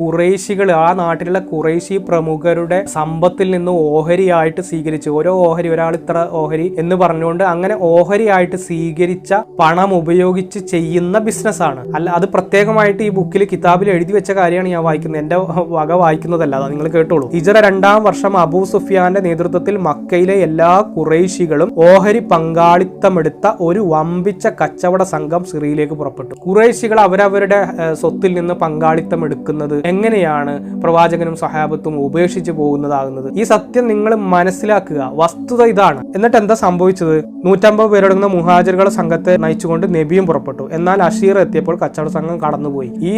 കുറേശികൾ ആ നാട്ടിലുള്ള കുറേശി പ്രമുഖരുടെ സമ്പത്തിൽ നിന്ന് ഓഹരിയായിട്ട് സ്വീകരിച്ചു. ഓരോ ഓഹരി ഒരാൾ ഇത്ര ഓഹരി എന്ന് പറഞ്ഞുകൊണ്ട് അങ്ങനെ ഓഹരിയായിട്ട് സ്വീകരിച്ച പണം ഉപയോഗിച്ച് ചെയ്യുന്ന ബിസിനസ്സാണ്. അല്ല അത് പ്രത്യേകമായിട്ട് ഈ ബുക്കിൽ കിതാബിൽ എഴുതി വെച്ച കാര്യമാണ് ഞാൻ വായിക്കുന്നത്. എന്റെ വക വായിക്കുന്നതല്ല അത് നിങ്ങൾ കേട്ടോളൂ. ഹിജറ രണ്ടാം വർഷം അബൂ സുഫിയാന്റെ നേതൃത്വത്തിൽ മക്കയിലെ എല്ലാ കുറേശികളും ഓഹരി പങ്കാളിത്തമെടുത്ത ഒരു വമ്പിച്ച കച്ചവട സംഘം സിറിയയിലേക്ക് പുറപ്പെട്ടു. കുറേശികൾ അവരവരുടെ സ്വത്തിൽ നിന്ന് പങ്കാളിത്തം എടുക്കുന്നത് എങ്ങനെയാണ് പ്രവാചകനും സഹാബത്തും ഉപേക്ഷിച്ചു പോകുന്നതാകുന്നത്? ഈ സത്യം നിങ്ങൾ മനസ്സിലാക്കുക. വസ്തുത ഇതാണ്. എന്നിട്ട് എന്താ സംഭവിച്ചത്? നൂറ്റമ്പത് പേരടങ്ങുന്ന മുഹാജറുകളെ സംഘത്തെ നയിച്ചുകൊണ്ട് നബിയും പുറപ്പെട്ടു. എന്നാൽ അഷീർ എത്തിയപ്പോൾ കച്ചവട സംഘം കടന്നുപോയി. ഈ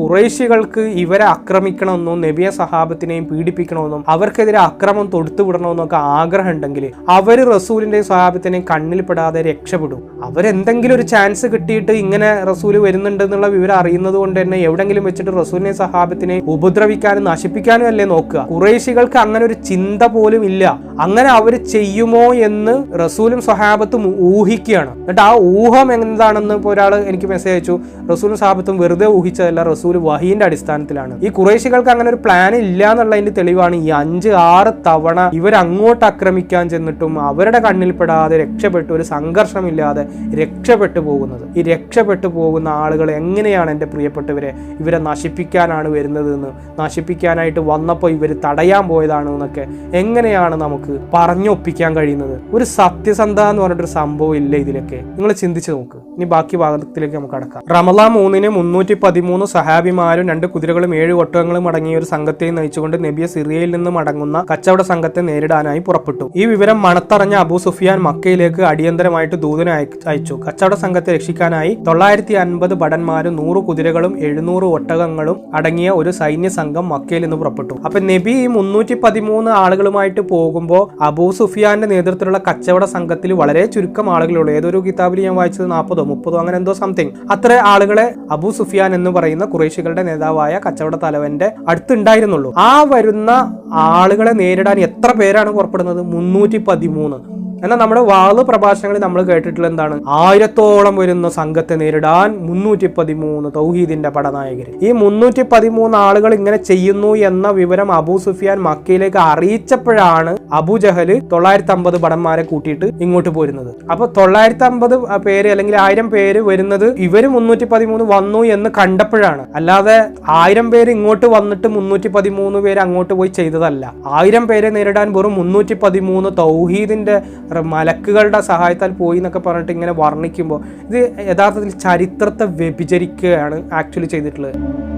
കുറേശികൾക്ക് ഇവരെ ആക്രമിക്കണമെന്നും നബിയെ സഹാബത്തിനെയും പീഡിപ്പിക്കണമെന്നും അവർക്കെതിരെ അക്രമം തൊടുത്തുവിടണമെന്നും ഒക്കെ ആഗ്രഹം ഉണ്ടെങ്കിൽ അവർ റസൂലിന്റെയും സഹാബത്തിനെയും കണ്ണിൽപ്പെടാതെ രക്ഷപ്പെടും. അവരെന്തെങ്കിലും ഒരു ചാൻസ് കിട്ടിയിട്ട് ഇങ്ങനെ റസൂൽ വരുന്നുണ്ടെന്നുള്ള വിവരം അറിയുന്നത് കൊണ്ട് തന്നെ എവിടെങ്കിലും വെച്ചിട്ട് റസൂലിനെ സഹാബത്തിനെ ഉപദ്രവിക്കാനും നശിപ്പിക്കാനും അല്ലേ നോക്കുക. കുറേശികൾക്ക് അങ്ങനെ ഒരു ചിന്ത പോലും ഇല്ല. അങ്ങനെ അവർ ചെയ്യുമോ എന്ന് റസൂലും സ്വഹാബത്തും ഊഹിക്കുകയാണ്. എന്നിട്ട് ആ ഊഹം എന്താണെന്ന് ഇപ്പോൾ ഒരാൾ എനിക്ക് മെസ്സേജ് അയച്ചു. റസൂലും സ്വഹാബത്തും വെറുതെ ഊഹിച്ചതല്ല റസൂൽ വഹീന്റെ അടിസ്ഥാനത്തിലാണ്. ഈ കുറേശികൾക്ക് അങ്ങനെ ഒരു പ്ലാൻ ഇല്ല എന്നുള്ളതിന്റെ തെളിവാണ് ഈ അഞ്ച് ആറ് തവണ ഇവരങ്ങോട്ട് ആക്രമിക്കാൻ ചെന്നിട്ടും അവരുടെ കണ്ണിൽപ്പെടാതെ രക്ഷപ്പെട്ടു ഒരു സംഘർഷമില്ലാതെ രക്ഷപ്പെട്ടു പോകുന്നത്. ഈ രക്ഷപ്പെട്ടു പോകുന്ന ആളുകൾ എങ്ങനെയാണ് എന്റെ പ്രിയപ്പെട്ടവരെ ഇവരെ നശിപ്പിക്കാനാണ് വരുന്നത് എന്ന് നശിപ്പിക്കാനായിട്ട് വന്നപ്പോൾ ഇവർ തടയാൻ പോയതാണ് എന്നൊക്കെ എങ്ങനെയാണ് നമുക്ക് പറഞ്ഞൊപ്പിക്കാൻ കഴിയുന്നത്. ഒരു സത്യസന്ധത എന്ന് പറഞ്ഞിട്ടൊരു സംഭവം ഇല്ല ഇതിലൊക്കെ. നിങ്ങൾ ചിന്തിച്ചു നോക്ക്. ഇനി ബാക്കി ഭാഗത്തിലേക്ക് നമുക്ക് അടക്കാം റമലാ മൂന്നിന് മുന്നൂറ്റി പതിമൂന്ന് സഹാബിമാരും രണ്ട് കുതിരകളും ഏഴ് ഒട്ടകങ്ങളും അടങ്ങിയ ഒരു സംഘത്തെയും നയിച്ചുകൊണ്ട് നബിയെ സിറിയയിൽ നിന്ന് മടങ്ങുന്ന കച്ചവട സംഘത്തെ നേരിടാനായി പുറപ്പെട്ടു. ഈ വിവരം മണത്തറഞ്ഞ അബൂ സുഫിയാൻ മക്കയിലേക്ക് അടിയന്തരമായിട്ട് ദൂതനെ അയ- അയച്ചു. കച്ചവട സംഘത്തെ രക്ഷിക്കാനായി തൊള്ളായിരത്തി അൻപത് ഭടന്മാരും നൂറ് കുതിരകളും എഴുന്നൂറ് ഒട്ടകങ്ങളും അടങ്ങിയ ഒരു സൈന്യ സംഘം മക്കയിൽ നിന്ന് പുറപ്പെട്ടു. അപ്പൊ നബി ഈ മുന്നൂറ്റി പതിമൂന്ന് ആളുകളുമായിട്ട് പോകുമ്പോൾ അബൂ സുഫിയാന്റെ നേതൃത്വത്തിലുള്ള കച്ചവട സംഘത്തിൽ വളരെ ചുരുക്കം ആളുകളുള്ളൂ ഏതൊരു കിതാബിൽ ഞാൻ വായിച്ചത് നാൽപ്പതോ മുപ്പതോ അങ്ങനെ എന്തോ സംതിങ്. അത്ര ആളുകളെ അബൂ സുഫിയാൻ എന്ന് പറയുന്ന കുറേശികളുടെ നേതാവായ കച്ചവട തലവന്റെ അടുത്തുണ്ടായിരുന്നുള്ളൂ. ആ വരുന്ന ആളുകളെ നേരിടാൻ എത്ര പേരാണ് പുറപ്പെടുന്നത്? മുന്നൂറ്റി പതിമൂന്ന്. എന്നാൽ നമ്മുടെ വാൾ പ്രഭാഷണങ്ങളിൽ നമ്മൾ കേട്ടിട്ടുള്ള എന്താണ്? ആയിരത്തോളം വരുന്ന സംഘത്തെ നേരിടാൻ മുന്നൂറ്റി പതിമൂന്ന് തൗഹീദിന്റെ പടനായകർ. ഈ മുന്നൂറ്റി പതിമൂന്ന് ആളുകൾ ഇങ്ങനെ ചെയ്യുന്നു എന്ന വിവരം അബൂ സുഫിയാൻ മക്കയിലേക്ക് അറിയിച്ചപ്പോഴാണ് അബു ജഹൽ തൊള്ളായിരത്തി അമ്പത് ഭടന്മാരെ കൂട്ടിയിട്ട് ഇങ്ങോട്ട് പോരുന്നത്. അപ്പൊ തൊള്ളായിരത്തി അമ്പത് പേര് അല്ലെങ്കിൽ ആയിരം പേര് വരുന്നത് ഇവർ മുന്നൂറ്റി പതിമൂന്ന് വന്നു എന്ന് കണ്ടപ്പോഴാണ്. അല്ലാതെ ആയിരം പേര് ഇങ്ങോട്ട് വന്നിട്ട് മുന്നൂറ്റി പതിമൂന്ന് പേര് അങ്ങോട്ട് പോയി ചെയ്തതല്ല. ആയിരം പേരെ നേരിടാൻ വെറും മുന്നൂറ്റി പതിമൂന്ന് തൗഹീദിന്റെ മലക്കുകളുടെ സഹായത്താൽ പോയി എന്നൊക്കെ പറഞ്ഞിട്ട് ഇങ്ങനെ വർണിക്കുമ്പോൾ ഇത് യഥാർത്ഥത്തിൽ ചരിത്രത്തെ വ്യഭിചരിക്കുകയാണ് ആക്ച്വലി ചെയ്തിട്ടുള്ളത്.